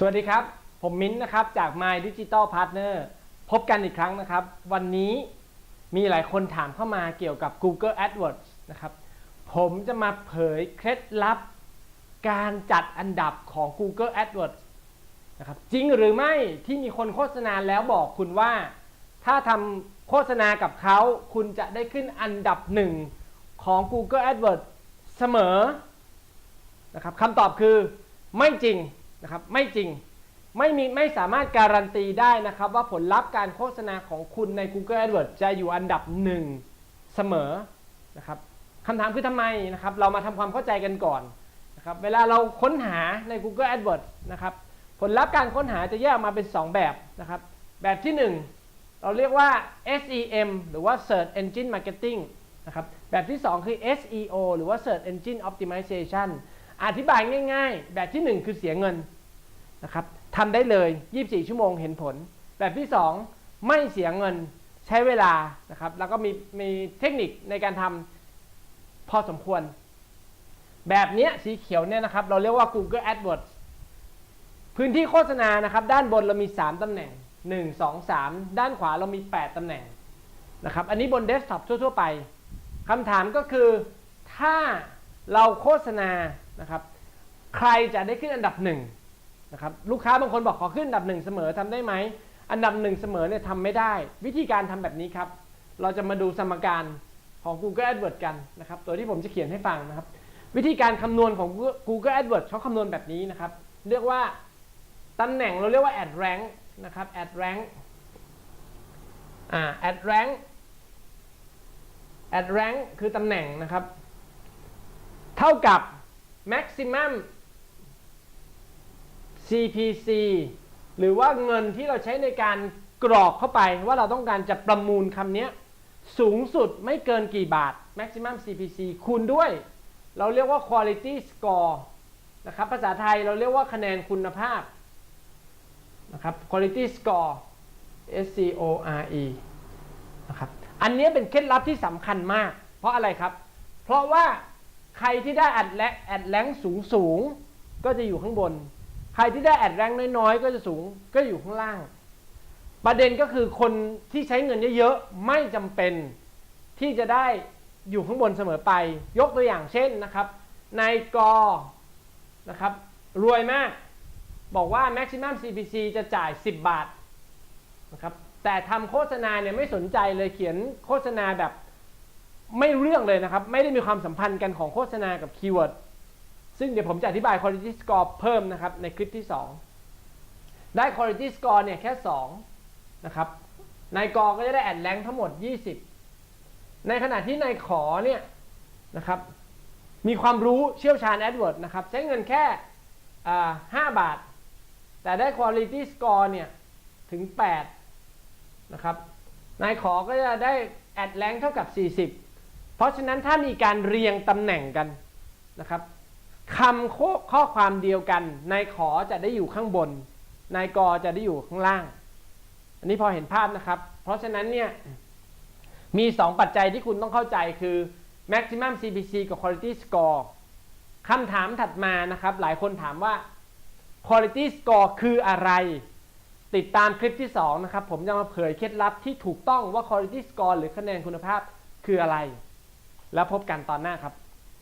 สวัสดีครับ ผมมิ้นท์นะครับจาก My Digital Partner พบกันอีกครั้งนะครับ วันนี้มีหลายคนถามเข้ามาเกี่ยวกับ Google AdWords นะครับ ผมจะมาเผยเคล็ดลับ การจัดอันดับของ Google AdWords นะครับจริงหรือไม่ที่มีคนโฆษณาแล้วบอกคุณว่า ถ้าทำโฆษณากับเขาคุณจะได้ขึ้นอันดับหนึ่งของ Google AdWords เสมอนะครับคำตอบคือไม่จริง นะครับไม่จริงไม่มีไม่สามารถการันตีได้นะครับ ว่าผลลัพธ์การโฆษณาของคุณใน Google AdWords จะอยู่อันดับหนึ่งเสมอนะครับคำถามคือทำไมนะครับเรามาทำความเข้าใจกันก่อนนะครับเวลาเราค้นหาใน Google AdWords นะครับผลลัพธ์การค้นหาจะแยกออกมาเป็น 2 แบบนะครับ แบบที่ 1 เราเรียกว่า SEM หรือว่า Search Engine Marketing นะครับแบบที่ 2 คือ SEO หรือว่า Search Engine Optimization อธิบายง่าย ๆ แบบที่ 1 คือเสียเงินนะครับทำได้เลย 24 ชั่วโมงเห็นผล แบบที่ 2 ไม่เสียเงินใช้เวลานะครับ แล้วก็มีมีเทคนิคในการทำพอสมควร แบบนี้สีเขียวเนี่ยนะครับ เราเรียกว่า Google AdWords พื้นที่โฆษณานะครับ ด้านบนเรามี 3 ตำแหน่ง 1 2 3 ด้านขวาเรามี 8 ตำแหน่งนะครับ อันนี้บนเดสก์ท็อปทั่ว ๆ ไปคำถามก็คือถ้าเราโฆษณา นะครับ ใครจะได้ขึ้นอันดับหนึ่งนะครับลูกค้าบางคนบอกขอขึ้นอันดับหนึ่งเสมอทำได้ไหมอันดับหนึ่งเสมอเนี่ยทำไม่ได้ วิธีการทำแบบนี้ครับ เราจะมาดูสมการของ Google AdWords กันนะครับตัวที่ผมจะเขียนให้ฟังนะครับ วิธีการคำนวณของ Google AdWords เขาคำนวณแบบนี้นะครับ เรียกว่าตำแหน่งเราเรียกว่า ad rank นะครับ ad rank อ่า ad rank ad rank คือตำแหน่งนะครับ เท่ากับ maximum CPC หรือว่าเงินที่เราใช้ในการกรอกเข้าไปว่าเราต้องการจะประมูลคำนี้สูงสุดไม่เกินกี่บาท maximum CPC คูณด้วย เราเรียกว่า quality score นะครับภาษาไทยเราเรียกว่าคะแนนคุณภาพนะครับ quality score S C O R E นะครับ อันนี้เป็นเคล็ดลับที่สำคัญมาก เพราะอะไรครับ เพราะว่า ใครที่ได้แอดแลแอดแรงสูงสูงก็จะอยู่ข้างบน ใครที่ได้แอดแรงน้อยๆ ก็จะสูงก็อยู่ข้างล่าง ประเด็นก็คือคนที่ใช้เงินเยอะๆไม่จำเป็นที่จะได้อยู่ข้างบนเสมอไป ยกตัวอย่างเช่นนะครับนายกนะครับรวยมากบอกว่า maximum CPC จะจ่าย 10 บาทนะครับแต่ทำโฆษณาเนี่ยไม่สนใจเลยเขียนโฆษณาแบบ ไม่เรื่องเลยนะครับ ไม่ได้มีความสัมพันธ์กันของโฆษณากับคีย์เวิร์ดซึ่งเดี๋ยวผมจะอธิบาย quality score เพิ่มนะครับ ในคลิปที่ 2 ได้ quality score เนี่ยแค่ 2 นะครับนายกก็จะได้แอดแรงทั้งหมด 20 ในขณะที่นายขอเนี่ยนะครับมีความรู้เชี่ยวชาญ AdWords นะครับ ใช้เงินแค่ 5 บาท แต่ได้ quality score เนี่ย ถึง 8 นะครับ นายขอก็จะได้แอดแรงเท่ากับ 40 เพราะฉะนั้นถ้ามีการเรียงตำแหน่งกันนะครับคำข้อข้อความเดียวกันนายขอจะได้อยู่ข้างบนนายกอจะได้อยู่ข้างล่าง อันนี้พอเห็นภาพนะครับ เพราะฉะนั้นเนี่ยมี 2 ปัจจัยที่คุณต้องเข้าใจคือ maximum CPC กับ quality score คำถามถัดมานะครับ หลายคนถามว่า quality score คืออะไร ติดตามคลิปที่ 2 นะครับ ผมจะมาเผยเคล็ดลับที่ถูกต้องว่า quality score หรือคะแนนคุณภาพคืออะไร แล้วพบกันตอนหน้าครับ